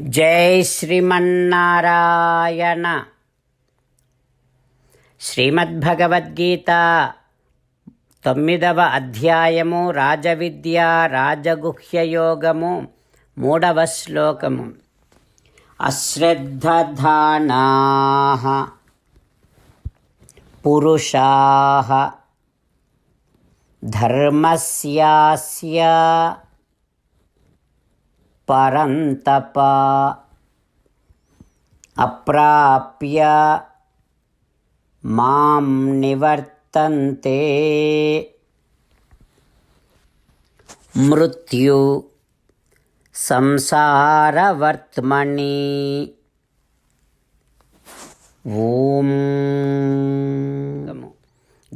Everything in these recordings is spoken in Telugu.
జై శ్రీమన్నారాయణ. శ్రీమద్భగవద్గీత తొమ్మిదవ అధ్యాయము రాజవిద్య రాజగుహ్యయోగము మూడవ శ్లోకము. అశ్రద్ధధానా పురుషా ధర్మస్యాస్య పరంతప అప్రాప్య మాం నివర్తంతే. మృత్యు సంసారవర్త్మణి ఓం.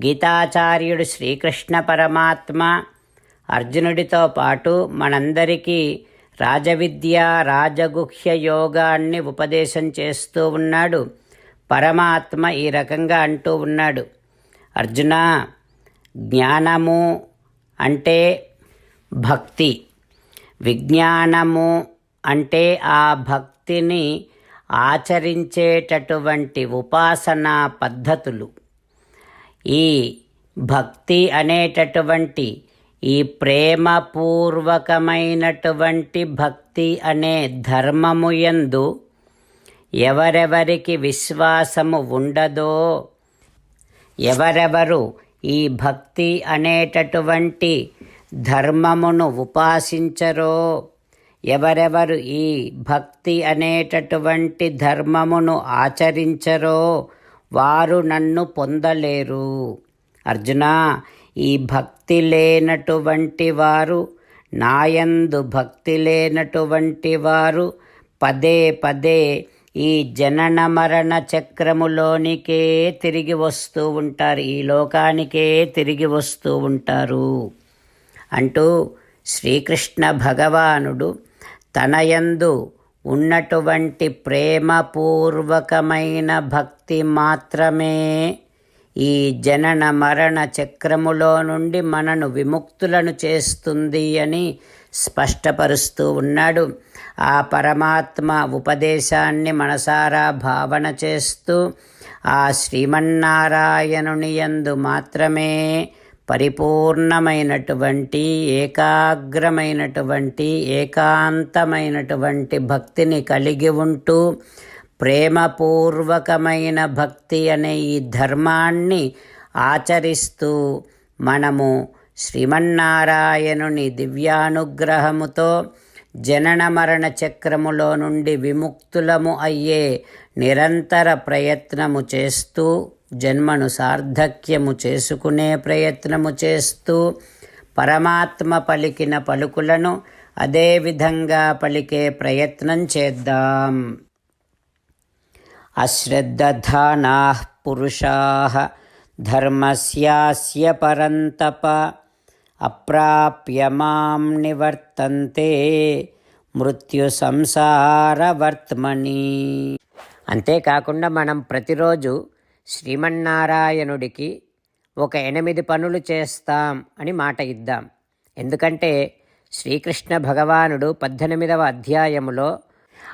గీతాచార్యుడు శ్రీకృష్ణ పరమాత్మ అర్జునుడితో పాటు మనందరికీ రాజవిద్య రాజగుహ్య యోగాన్ని ఉపదేశం చేస్తూ ఉన్నాడు. పరమాత్మ ఈ రకంగా అంటూ ఉన్నాడు. అర్జున జ్ఞానము అంటే భక్తి. విజ్ఞానము అంటే ఆ భక్తిని ఆచరించేటటువంటి ఉపాసనా పద్ధతులు. ఈ భక్తి అనేటటువంటి ఈ ప్రేమపూర్వకమైనటువంటి భక్తి అనే ధర్మము యందు ఎవరెవరికి విశ్వాసము ఉండదో ఎవరెవరు ఈ భక్తి అనేటటువంటి ధర్మమును ఉపాసించరో ఎవరెవరు ఈ భక్తి అనేటటువంటి ధర్మమును ఆచరించరో వారు నన్ను పొందలేరు. అర్జున ఈ భక్తి లేనటువంటి వారు నాయందు భక్తి లేనటువంటి వారు పదే పదే ఈ జనన మరణ చక్రములోనికే తిరిగి వస్తూ ఉంటారు ఈ లోకానికే తిరిగి వస్తూ ఉంటారు. అంటూ శ్రీకృష్ణ భగవానుడు తనయందు ఉన్నటువంటి ప్రేమపూర్వకమైన భక్తి మాత్రమే ఈ జనన మరణ చక్రములో నుండి మనను విముక్తులను చేస్తుంది అని స్పష్టపరుస్తూ ఉన్నాడు. ఆ పరమాత్మ ఉపదేశాన్ని మనసారా భావన చేస్తూ ఆ శ్రీమన్నారాయణుని యందు మాత్రమే పరిపూర్ణమైనటువంటి ఏకాగ్రమైనటువంటి ఏకాంతమైనటువంటి భక్తిని కలిగి ఉంటూ ప్రేమపూర్వకమైన భక్తి అనే ఈ ధర్మాన్ని ఆచరిస్తూ మనము శ్రీమన్నారాయణుని దివ్యానుగ్రహముతో జనన మరణ చక్రములో నుండి విముక్తులము అయ్యే నిరంతర ప్రయత్నము చేస్తూ జన్మను సార్థక్యము చేసుకునే ప్రయత్నము చేస్తూ పరమాత్మ పలికిన పలుకులను అదేవిధంగా పలికే ప్రయత్నం చేద్దాం. అశ్రద్ధానా పురుషా ధర్మస్యాస్య పరంతప అప్రాప్య మాం నివర్తంతే మృత్యు సంసారవర్త్మని అంతేకాకుండా మనం ప్రతిరోజు శ్రీమన్నారాయణుడికి ఒక ఎనిమిది పనులు చేస్తాం అని మాట ఇద్దాం. ఎందుకంటే శ్రీకృష్ణ భగవానుడు పద్దెనిమిదవ అధ్యాయములో